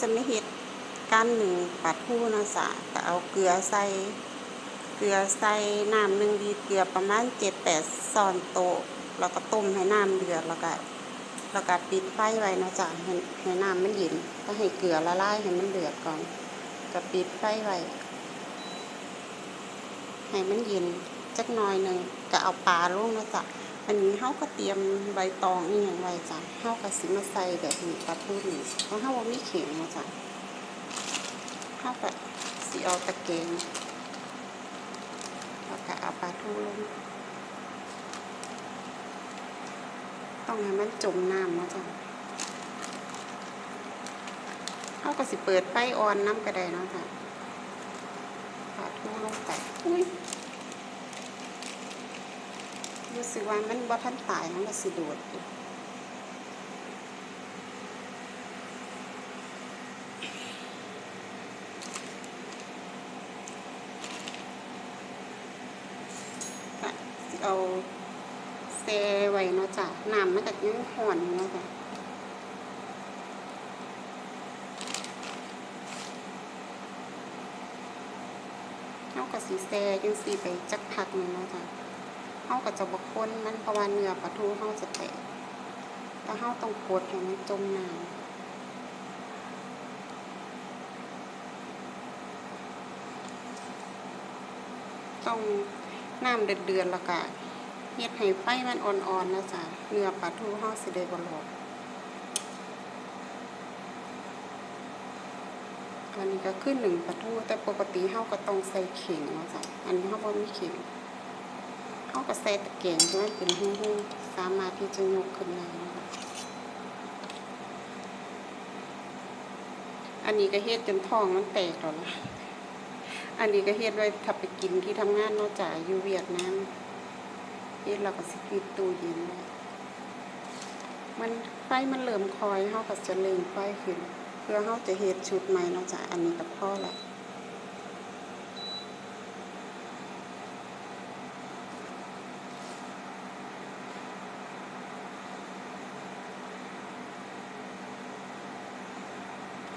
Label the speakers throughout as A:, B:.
A: จะไม่เห็ดการหนึ่งปลาทูนะจ๊ะก็เอาเกลือใส่เกลือใส่น้ำหนึ่งดีเกลือประมาณเจ็ดแปดซอนโตแล้วก็ต้มให้น้ำเดือดแล้วก็แล้วก็ปิดไฟไว้นะจ๊ะให้ให้น้ำมันเย็นก็ให้เกลือละลายให้มันเดือดก่อนก็ปิดไฟไว้ให้มันเย็นจักหน่อยหนึ่งก็เอาปลาลงนะจ๊ะ อันนี้เขาก็เตรียมใบตองนี่อย่างไรจ้ะเขาก็สิมาใส่แบบนี้ปลาทูนี่เพราะเขาว่ามีเข็งนะจ๊ะเขาก็สิเอาตะเกียงแล้วก็เอาปลาทูลงต้องให้มันจมน้ำเนาะจ้ะเขาก็สิเปิดไฟอ่อนน้ำกระไดเนาะจ้ะปลาทูลงไปอุ้ย รู้สึกว่ามันบ่ทันตายมันก็สิโดดเอาเซไว้เนาะจ้ะน้ำมันก็ยังห่อนอยู่เนาะจ้ะเขาก็สิแซ่จังสีไปจักพักหนึ่งเนาะจ้ะาก็จะบกคนมันเพราะว่าเนื้อปลาทูเขาจะแตกแต่เขาต้องกดให้มันจมน้ำต้องน้ำเดือดๆแล้วก็เฮ็ดให้ไฟมันอ่อนๆนะจ๊ะเนื้อปลาทูเขาสิได้บ่หลอกอันนี้ก็คือหนึ่งปลาทูแต่ปกติเขาก็ต้องใส่เข่งนะจ้ะอันนี้เขาบ่มีเข่ง เขาก็ใส่ตะเกียงที่มันเป็นหู้ๆสามารถที่จะยกขึ้นได้นะคะอันนี้ก็เฮ็ดจนท้องมันแตกแล้วล่ะอันนี้ก็เฮ็ดไว้ถ้าไปกินที่ทำงานนอกจากอยู่เวียดนามเฮ็ดเราก็สิปิดตู้เย็นมันไฟมันเริ่มคอยเฮาก็จะเร่งไฟขึ้น เพื่อเฮาจะเฮ็ดชุดใหม่นอกจากอันนี้ก็พอละ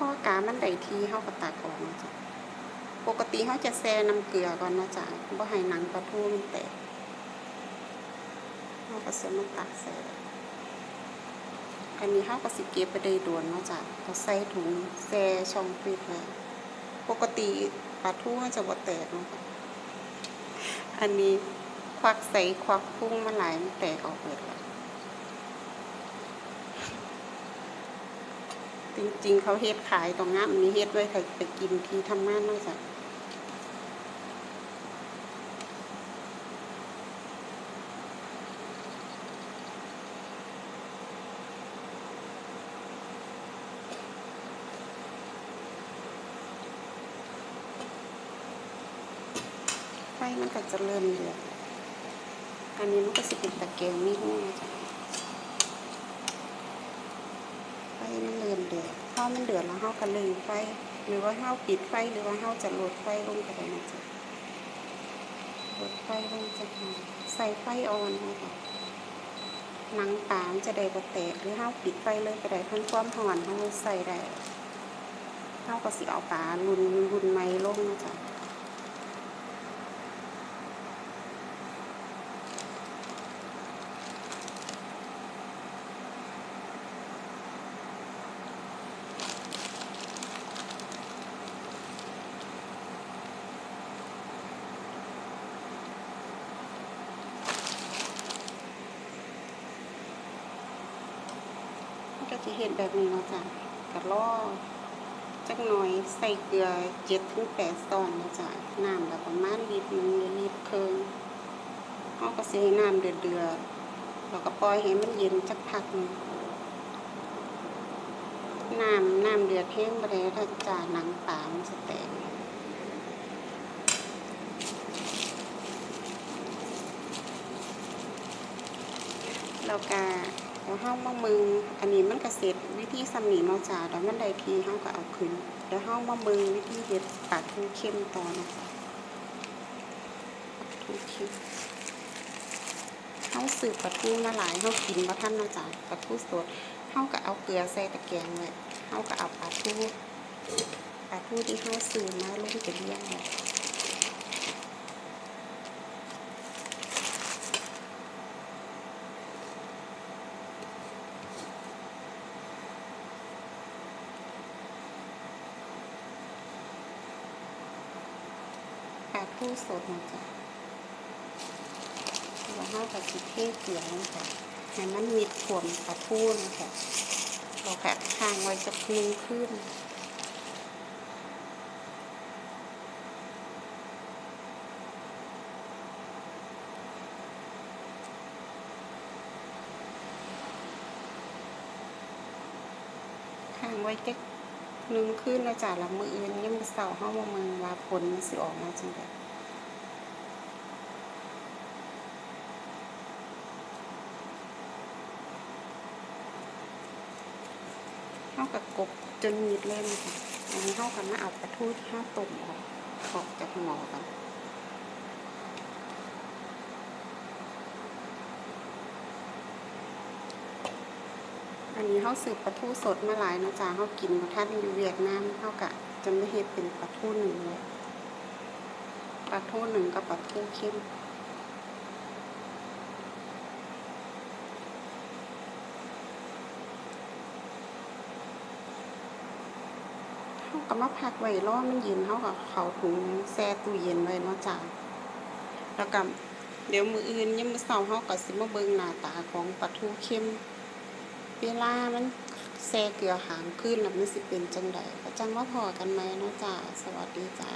A: อกามันได้ทีเฮาก็ตักออกนะจ๊ะปกติเฮาจะแช่น้ำเกลือก่อนนะจ๊ะบ่ให้หนังปลาทูมันแตกเฮาก็สิมาตักใส่อันนี้เฮาก็สิเก็บไปได้ด่วนนะจ๊ะก็ใส่ถุงแช่ช่องฟรีซไว้ปกติปลาทูมันจะบ่แตกนะจ๊ะอันนี้ควักใส่ควักพุ่งมาหลายมันแตกออกเบิดแล้ว จริง ๆ เขาเฮ็ดขายตรงนั้นมีเฮ็ดไว้ใครไปกินที่ทำงานนอกจากไฟมันก็จะเริ่มเดือดอันนี้มันก็สิเป็นตะเกียงมีหูนะจ๊ะ ไฟมันเริ่มเดือดพอมันเดือดแล้วเฮาก็ลึงไฟ หรือว่าเฮาปิดไฟหรือว่าเฮาจะลดไฟลงก็ได้นะจ๊ะลดไฟลงจะใส่ไฟอ่อนนะคะหนังปามจะได้บ่แตกหรือเฮาปิดไฟเลยก็ได้เพิ่นความร้อนเฮาใส่ได้เฮาก็สิเอาปลาลุนลุนไม้ลงนะจ๊ะ จะเห็นแบบนี้เนาะจ้ะกระล่อจักหน่อยใส่เกลือเจ็ดถึงแปดซอนเนาะจ้ะน้ำแบบประมาณลิตรหนึงหรือลิตรครึ่งเขาก็ใส่น้ำเดือดเดือดๆแล้วก็ปล่อยให้มันเย็นจักพักนึงน้ำน้ำเดือดแห้งไปเลยถ้าจ่าหนังปลามันจะแตกแล้วก็ แล้วเฮามามึงอันนี้มันก็เสร็จวิธีสำนีเนาะจ้าแล้วมันได้ทีเฮาก็เอาขึ้นแล้วเฮามามึงวิธีเฮ็ดปลาทูเข้มต่อนะปลาทูเข้มเฮาซื้อปลาทูมาหลายเฮากินบ่ทันเนาะจ้าปลาทูสดเฮาก็เอาเกลือใส่ตะแกรงไว้เขาก็เอาปลาทูปลาทูที่เขาซื้อมาลงไปเลี้ยงไว้ป ลาทูสดนะจ๊ะแล้วเขาก็สิเทเกลือลงไปให้มันมิดถ่วมปลาทูนะคะเราก็ค้างไว้จะนึงขึ้นค้างไว้จัก นึ่งขึ้นนะจ่ะแล้วมืออื่นยังมเสาร์เฮามาเมืองว่าผลมันสิออกมาจังไดเข้ากับกบจนมิดเล่นะคะอันนี้เฮากันมาเอากระทูที่เฮาต้มออกออกจากหมอกัน อันนี้เฮาสืบปลาทูสดมาหลายนะจ้ะเฮากินท่านอยู่เวียดนามเฮากะจะไม่เฮ็ดเป็นปลาทูหนึ่งเลยปลาทูหนึ่งกับปลาทูเค็มเขาก็มาพักไว้รอมันเย็นเขาก็เขาถุงแช่ตู้เย็นไว้เนาะจ้าแล้วก็เดี๋ยวมืออื่นยามมื้อเช้าเขาก็สิมาเบิงหน้าตาของปลาทูเค็ม เวลามันแซ่เกลือหางขึ้นแล้วมันสิเป็นจังไดก็จังว่าพอกันไหมเนาะจ้าสวัสดีจ้า